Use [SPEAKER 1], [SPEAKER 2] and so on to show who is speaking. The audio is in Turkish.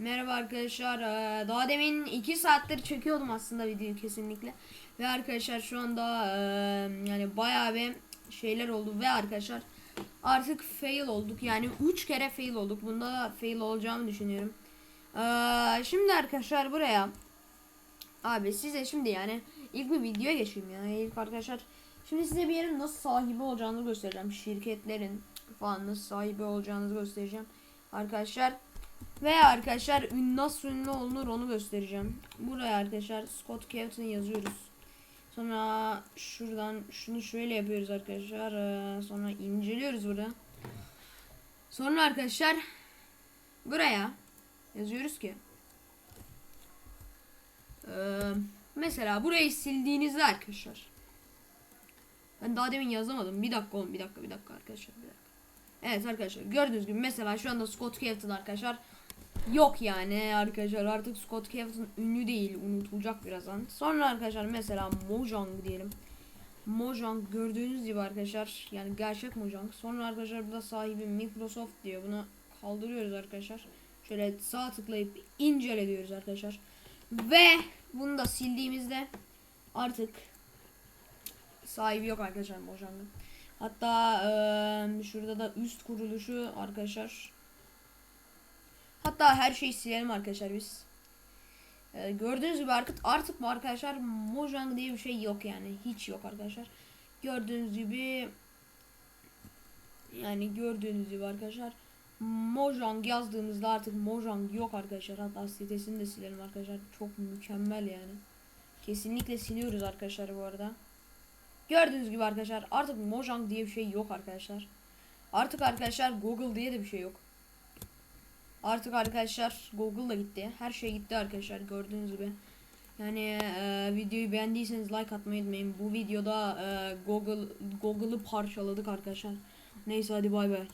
[SPEAKER 1] Merhaba arkadaşlar. Ee, Daha demin 2 saattir çekiyordum aslında videoyu kesinlikle. Ve arkadaşlar şu anda e, yani bayağı bir şeyler oldu ve arkadaşlar artık fail olduk. Yani 3 kere fail olduk. Bunda da fail olacağımı düşünüyorum. Ee, Şimdi arkadaşlar buraya abi size şimdi yani ilk bir videoya geçeyim ya. İlk arkadaşlar şimdi size bir yerin nasıl sahibi olacağını göstereceğim. Şirketlerin falan nasıl sahibi olacağınızı göstereceğim. Arkadaşlar ve arkadaşlar nasıl ünlü olunur onu göstereceğim. Buraya arkadaşlar Scott Captain yazıyoruz. Sonra şuradan şunu şöyle yapıyoruz arkadaşlar. Ee, Sonra inceliyoruz burada. Sonra arkadaşlar buraya yazıyoruz ki ee, mesela burayı sildiğinizde arkadaşlar ben daha demin yazamadım. Bir dakika oğlum bir dakika bir dakika arkadaşlar bir dakika. Evet arkadaşlar gördüğünüz gibi mesela şu anda Scott Captain arkadaşlar yok yani arkadaşlar artık Scott Captain ünlü değil unutulacak birazdan. Sonra arkadaşlar mesela Mojang diyelim. Mojang gördüğünüz gibi arkadaşlar yani gerçek Mojang. Sonra arkadaşlar burada sahibi Microsoft diyor. Bunu kaldırıyoruz arkadaşlar. Şöyle sağ tıklayıp incele diyoruz arkadaşlar. Ve bunu da sildiğimizde artık sahibi yok arkadaşlar Mojang'ın. Hatta eee, şurada da üst kuruluşu arkadaşlar. Hatta her şeyi silelim arkadaşlar biz. Eee, gördüğünüz gibi artık artık bu arkadaşlar Mojang diye bir şey yok yani hiç yok arkadaşlar. Gördüğünüz gibi yani gördüğünüz gibi arkadaşlar Mojang yazdığımızda artık Mojang yok arkadaşlar. Hatta sitesini de silelim arkadaşlar. Çok mükemmel yani. Kesinlikle siliyoruz arkadaşlar bu arada. Gördüğünüz gibi arkadaşlar artık Mojang diye bir şey yok arkadaşlar. Artık arkadaşlar Google diye de bir şey yok. Artık arkadaşlar Google da gitti. Her şey gitti arkadaşlar gördüğünüz gibi. Yani e, videoyu beğendiyseniz like atmayı unutmayın. Bu videoda e, Google Google'ı parçaladık arkadaşlar. Neyse hadi bay bay.